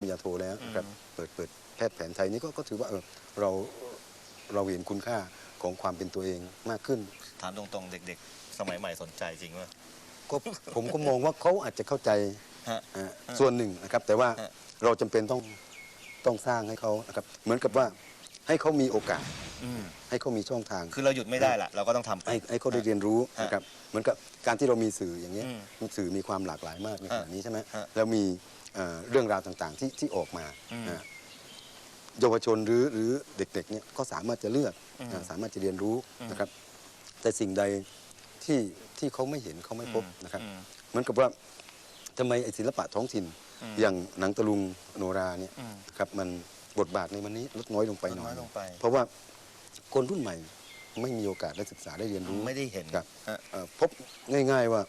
ปริญญาโทแล้วนะครับเปิดเปิดแพทย์แผนไทยนี่ก็ก็ถือว่าเออเราเราเห็นคุณค่าของความเป็นตัวเองมากขึ้น ถามตรงๆ เด็กๆ สมัยใหม่สนใจจริงว่า ก็ผมก็มองว่าเขาอาจจะเข้าใจฮะ อ่าส่วนหนึ่งนะครับ แต่ว่าฮะ เราจำเป็นต้องต้องสร้างให้เขานะครับเหมือนกับว่าให้เขามีโอกาสอืมให้เขามีช่องทาง คือเราหยุดไม่ได้ละเราก็ต้องทำไป ให้ให้เขาได้เรียนรู้ฮะนะครับเหมือนกับการที่เรามีสื่ออย่างเงี้ยอืมมีสื่อมีความหลากหลายมากในขณะฮะนี้ใช่ไหมฮะแล้วมี เอ่อเรื่องราวต่างๆที่ที่ออกมาอืมนะเยาวชนหรือหรือเด็กๆเนี่ยก็สามารถจะเลือกอืมอ่าสามารถจะเรียนรู้อืมนะครับ แต่สิ่งใดที่ที่เขาไม่เห็นเขาไม่พบอืมนะครับอืมเหมือนกับว่าทำไมไอ้ศิลปะท้องถิ่นอืมอย่างหนังตะลุงโนราเนี่ยอืมครับมันบทบาทในวันนี้ลดน้อยลงไปหน่อยลดน้อยลงไปเพราะว่าคนรุ่นใหม่ไม่มีโอกาสได้ศึกษาได้เรียนรู้ไม่ได้เห็นครับฮะเอ่อพบง่าย ๆว่า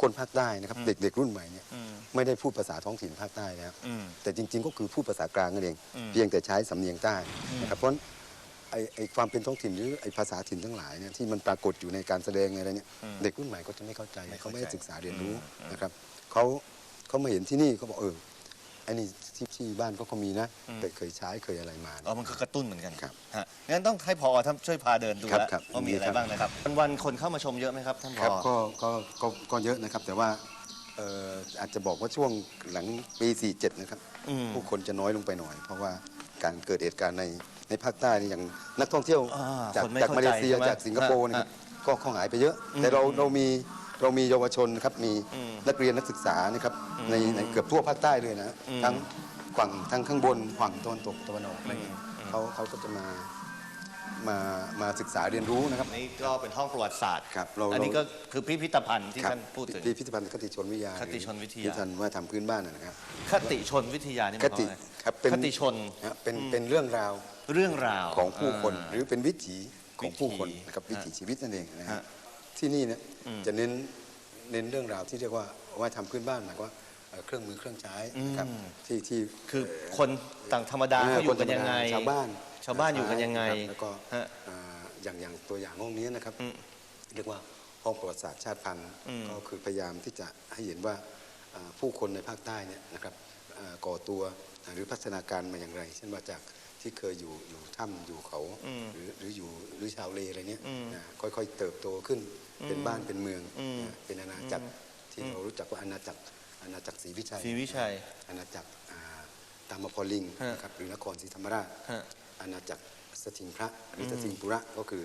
คนภาคใต้นะครับอืมเด็กๆรุ่นใหม่เนี่ยอืมไม่ได้พูดภาษาท้องถิ่นภาคใต้แล้วอืมแต่จริง ๆ ก็คือพูดภาษากลางนั่นเองอืมเพียงแต่ใช้สำเนียงใต้อืมนะครับเพราะฉะนั้นไอ้ไอ้ความเป็นท้องถิ่นหรือไอ้ภาษาถิ่นทั้งหลายเนี่ยที่มันปรากฏอยู่ในการแสดงอะไรเนี่ยอืมเด็กรุ่นใหม่ก็จะไม่เข้าใจไม่เข้าเขาไม่ได้ใจศึกษาเรียนรู้อืมนะครับเขาเขามาเห็นที่นี่เขาบอกเออ ไอ้นี่ที่ที่บ้านก็เขามีนะอืมเคยเคยใช้เคยอะไรมาอ๋อมันก็กระตุ้นเหมือนกันครับฮะงั้นต้องให้พอท่านช่วยพาเดินดูครับแล้วครับว่ามีอะไรครับ บ้างนะครับวันวันๆคนเข้ามาชมเยอะไหมครับท่านพครับอก็ก็ก็ก็เยอะนะครับ แต่ว่าเอ่ออาจจะบอกว่าช่วงหลังปี 47 นะครับ อืม ผู้คนจะน้อยลงไปหน่อย เพราะว่าการเกิดเหตุการณ์ในในภาคใต้นี่อย่างนักท่องเที่ยวอ่าจากคนไม่จากเข้ามาเลใจเซียใช่ไหมจากสิงคโปร์เนะครับฮะก็เขาหายไปเยอะอืมแต่เราเรามี เรามีเยาวชนนะครับมีอืมนักเรียนนักศึกษานะครับอืมในในเกือบทั่วภาคใต้เลยนะอืมทั้งฝั่งทั้งข้างบนฝั่งตะวันตกตะวันออกอะไรเงี้ยอืมเขาเขาก็จะมามามาศึกษาเรียนรู้นะครับนี่ก็เป็นห้องประวัติศาสตร์ครับเราอันนี้เราก็คือพิพิธภัณฑ์ที่ครับท่านพูดถึงพิพิธภัณฑ์คติชนวิทยาคติชนวิทยาพิพิธภัณฑ์ว่าทำพื้นบ้านนะนะครับ คติชนวิทยานี่หคมายความติว่าไงครับเป็นคติชนนะเป็นเป็นเรื่องราวเรื่องราวของผู้คนาหรือเป็นวิถีของผู้คนวิถีนะครับวิถีชีวิตนั่นเองนะฮะฮะ ที่นี่เนี่ยอืมจะเน้นเน้นเรื่องราวที่เรียกว่าว่าทำพื้นบ้านหมายความว่าเอ่อเครื่องมือเครื่องใช้นะครับอืมที่ที่คือคนต่างธรรมดาเขาอยู่กันยังไงชาวบ้าน ชาวบ้านอยู่กันยังไงครับแล้วก็ฮะเอ่ออย่างอย่างตัวอย่างห้องนี้นะครับอืมเรียกว่าห้องประวัติศาสตร์ชาติพันธุ์อืมก็คือพยายามที่จะให้เห็นว่าเอ่อผู้คนในภาคใต้เนี่ยนะครับเอ่อก่อตัวหรือพัฒนาการมาอย่างไร เช่นว่าจาก ที่เคยอยู่อยู่ถ้ำอยู่เขาอืมหรือหรืออยู่หรือชาวเลอะไรเนี้ยอืมนะค่อยๆเติบโตขึ้นเป็นอืมบ้านเป็นเมืองอืมนะเป็นอาณาจักรที่เรารู้จักว่าอาณาจักรอาณาจักรศรีวิชัยศรีวิชัย อาณาจักรอ่าตามพอลิงฮะนะครับหรือนครศรีธรรมราชฮะอาณาจักรสถิงพระหรือสถิงปุระก็คือ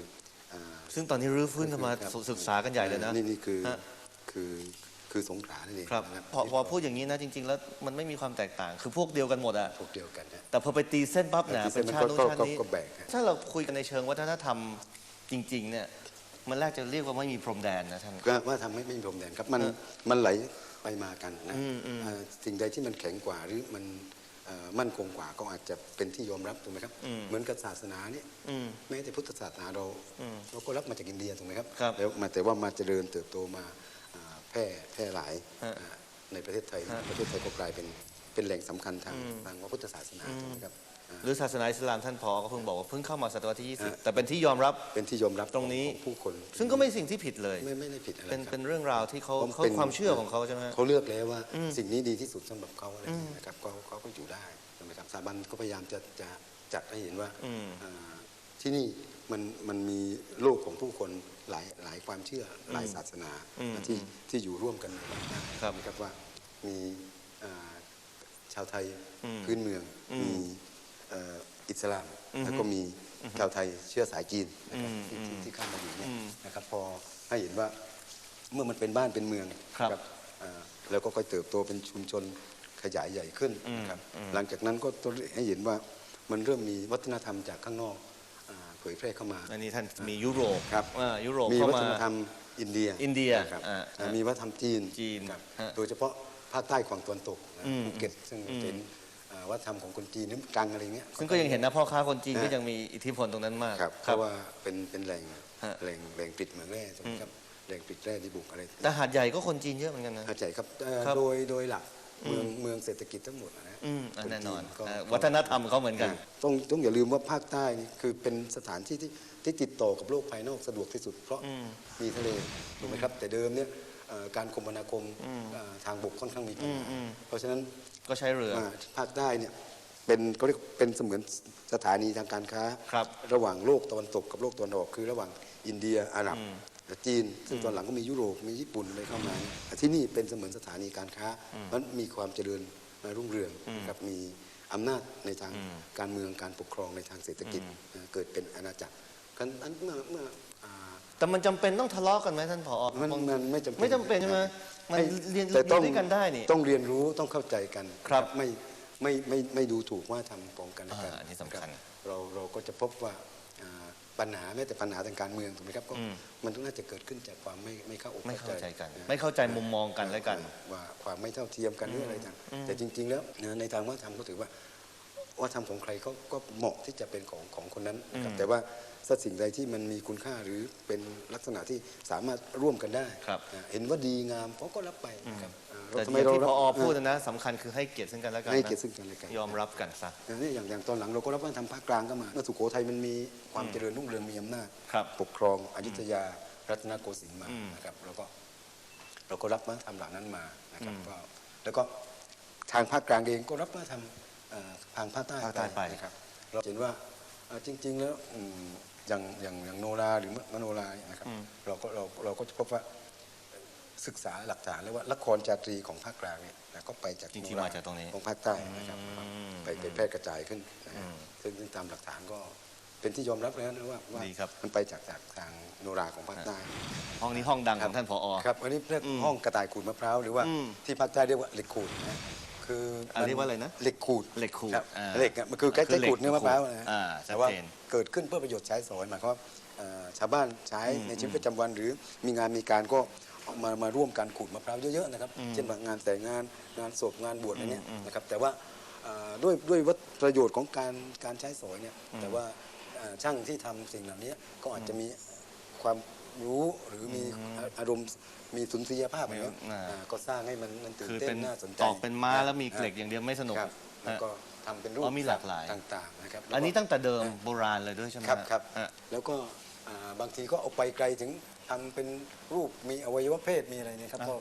อ่าซึ่งตอนนี้รื้อฟื้นกันมาครับศึกษากันใหญ่เลยนะนี่นี่คือฮะคือ คือสงขลานั่นเองครับนะพอพอพูดอย่างนี้นะจริง ๆ แล้วมันไม่มีความแตกต่าง คือพวกเดียวกันหมดอะพวกเดียวกันนะ แต่พอไปตีเส้นปั๊บเนี่ยตีเส้เป็นนมันชาตินู้นก็ชาติก็นี้ก็แบ่งฮะถ้าเราคุยกันในเชิงวัฒนธรรมจริง ๆ เนี่ยมันแรกจะเรียกว่าไม่มีพรมแดนนะท่าน ก็ว่าทำให้ไม่มีพรมแดนครับมันเออมันไหลไปมากันนะอืมอืมอ่าสิ่งใดที่มันแข็งกว่าหรือมันเอ่อมั่นคงกว่าก็อาจจะเป็นที่ยอมรับถูกไหมครับอืมเหมือนกับศาสนาเนี่ยอืมแม้แต่พุทธศาสนาเราอืมเราก็รับมาจากอินเดียถูกไหมครับครับ แล้วมาแต่ว่ามาเจริญเติบโตมาอ่าแพ ร่แพร่หลายฮะอ่าในประเทศไทย ฮะประเทศไทยก็กลายเป็นเป็นแหล่งสำคัญทางอืม ทางพระพุทธศาสนาอืมถูกไหมครับอ่า หรือศาสนาอิสลามท่านพอก็เพิ่งบอกว่าเพิ่งเข้ามาศตวรรษที่ฮะ20 แต่เป็นที่ยอมรับ เป็นที่ยอมรับตรงนี้ ของผู้คนซึ่งก็ไม่สิ่งที่ผิดเลย ไม่ไม่ได้ผิดอะไรเป็นครับเป็นเรื่องราวที่เขาผมเขาเป็นความเชื่อของเขาใช่ไหมฮะ เขาเลือกแล้วว่าอืมสิ่งนี้ดีที่สุดสำหรับเขาอะไรอืมนะครับเขาเขาก็อยู่ได้ใช่ไหมครับสถาบันก็พยายามจะจะจัดให้เห็นว่าอืม อ่า ที่นี่มันมันมีโลกของผู้คนหลายหลายความเชื่อหลายศาสนาอืมที่อืมที่อยู่ร่วมกันในบ้านได้ครับนะครับว่ามีอ่าชาวไทยอืมพื้นเมืองอืมมีเอ่ออิสลามอือฮึแล้วก็มีชาวไทยเชื้อสายจีนนะครับอืมที่อืที่มที่เข้ามาอยู่เนี่ยอืมนะครับพอให้เห็นว่าเมื่อมันเป็นบ้านเป็นเมืองครับนะอ่าแล้วก็ค่อยเติบโตเป็นชุมชนขยายใหญ่ขึ้นอืมนะครับอืมหลังจากนั้นก็ต้องให้เห็นว่ามันเริ่มมีวัฒนธรรมจากข้างนอกอ่าเผยแพร่เข้ามา อันนี้ท่านมียุโรปครับอ่ายุโรปมีเข้าวัมาฒนธรรมอินเดียอินเดียนะครับอ่าอ่ามีวัฒนธรรมจีนจีนครับฮะโดยเฉพาะภาคใต้ฝั่งตะวันตกนะอืมภูเก็ตซึ่งอืมเป็นอ่าวัฒนธรรมของคนจีนนึกกังอะไรเงี้ยซึ่งก็ยังเห็นนะพ่อค้าคนจีนฮะก็ยังมีอิทธิพลตรงนั้นมากครับเพราะว่าเป็นเป็นแหล่งฮะแหล่งแหล่งปิดเหมืองแร่ใช่ไหมครับแหล่งปิดแร่ดีบุกอะไรแต่หาดใหญ่ก็คนจีนเยอะเหมือนกันนะหาดใหญ่ครับเอ่อครับโดยโดยหลัก เมืองเมืองเศรษฐกิจทั้งหมดนะอืมอะคแน่นอนจีก็อ่าก็วัฒนธรรมเขาเหมือนกัน ต้องต้องอย่าลืมว่าภาคใต้นี่คือเป็นสถานที่ที่ที่ติดต่อกับโลกภายนอกสะดวกที่สุด เพราะอืมมีทะเลถูกไหมครับ แต่เดิมเนี่ยเอ่อการคมนาคมเอ่อทางบกค่อนข้างมีปัญอืมหาอืม เพราะฉะนั้น ก็ใช้เรือ อ่าภาคใต้เนี่ยเป็นเขาเรียกเป็นเสมือนสถานีทางการค้า ครับระหว่างโลกตะวันตกกับโลกตะวันออกคือระหว่างอินเดียอาหรับและ จีนซึ่งตอนหลังก็มียุโรปมีญี่ปุ่นอะไรเข้ามา ที่นี่เป็นเสมือนสถานีการค้ามันมีความเจริญรุ่งเรืองนะครับมีอำนาจในทางการเมืองการปกครองในทางเศรษฐกิจนะเกิดเป็นอาณาจักรกันอันเมื่อเมื่ออ่าแต่มันจำเป็นต้องทะเลาะกันไหมท่านผอมันมันไม่จำเป็นไม่จำเป็นใช่ไหมมันให้เรียนแต่เรียนด้วยกันได้นี่ต้องเรียนรู้ต้องเข้าใจกันครับไม่ไม่ไม่ไม่ดูถูกว่าทำของกันและกันอ่าอันนี้สำคัญรับเราเราก็จะพบว่าอ่า ปัญหาแม้แต่ปัญหาทางการเมืองถูกไหมครับก็อืมมันต้องน่าจะเกิดขึ้นจากความไม่ไม่เข้าอกไม่เข้าใจกันะไม่เข้าใจมุมมองกันและกัน ว่าความไม่เท่าเทียมกันหรืออะไรต่างแต่จริง ๆ แล้วนะในทางวัฒนธรรมก็ถือว่า วัฒนธรรมของใครก็ก็เหมาะที่จะเป็นของของคนนั้นนะครับอืมแต่ว่าถ้าสิ่งใดที่มันมีคุณค่าหรือเป็นลักษณะที่สามารถร่วมกันได้ครับอ่าเห็นว่าดีงามเขาก็รับไปนะครับอ่าแต่ทำที่ไมเราที่พอรับพูดนะสำคัญคือให้เกียรติซึ่งกันและกันให้นะเกียรติซึ่งกันและกันยอมรับกันซะอย่างนี้อย่างอย่างตอนหลังเราก็รับว่าทำภาคกลางก็มาเมื่อสุโขทัยมันมีความเจริญรุ่งเรืองมีอำนาจครับปกครองอยุธยารัตนโกสินทร์มาอืมนะครับแล้วก็เราก็รับวัฒนธรรมเหล่านั้นมานะครับอืมก็แล้วก็ทางภาคกลางเองก็รับวัฒนธรรมเอ่อ ทางภาคใต้ภาคใต้ไป นะครับเราเห็นว่าเอ่อจริง ๆ แล้วอืมอย่างอย่างอย่างโนราหรือมโนรานะครับเราก็เราเราก็จะพบว่าศึกษาหลักฐานแล้วว่าละครจาตรีของภาคกลางเนี่ยนะก็ไปจากจริงๆโนมาจากตรงนี้ของภาคใต้นะครับอืมไปไปแพร่กระจายขึ้นนะฮะซึ่งซึ่งตามหลักฐานก็เป็นที่ยอมรับแล้วนะว่าว่าดีครับ มันไปจากจากทางโนราของภาคใต้ ห้องนี้ห้องดังของท่านผอ ครับอันนี้เรียกห้องกระต่ายขูดมะพร้าวหรือว่าอืมที่ภาคใต้เรียกว่าเหล็กขูดนะ คืออนเรียกว่าอะไรนะเหล็กขูดเหล็กขูดครับอ่าเหล็กอะมันคือใช้คือเหล็กขูดเนื้อมะพร้าวนะฮะอ่าแต่ว่าชัดเจนเกิดขึ้นเพื่อประโยชน์ใช้สอยหมายความว่าเอ่อชาวบ้านใช้ในชีวิตประจำวัน หรือมีงานมีการก็เอามามาร่วมกันขูดมะพร้าวเยอะๆนะครับเช่นแบบงานแต่งงานงานศพงานบวชอะไรเนี้ยนะครับแต่ว่าเอ่อด้วยด้วยวัตประโยชน์ของการการใช้สอยเนี่ยแต่ว่าเอ่อช่างที่ทำสิ่งเหล่านี้ก็อาจจะมีความ รู้หรือมีอารมณ์มีสุนทรียภาพอะไรเงี้ยอ่า อ่าก็สร้างให้มันมันตื่นคือเต้เป็นนน่าสนใจตอกเป็นม้าแล้วมีเหล็กอย่างเดียวไม่สนุก ครับแล้วก็ทำเป็นรูปอ๋อมีหลากหลาย ต่างๆนะครับอันนี้ตั้งแต่เดิมโบราณเลยด้วยใช่ไหมครับครับฮะ แล้วก็อ่าบางทีก็เอาไปไกลถึงทำเป็นรูปมีอวัยวะเพศมีอะไรเนี่ยครับก็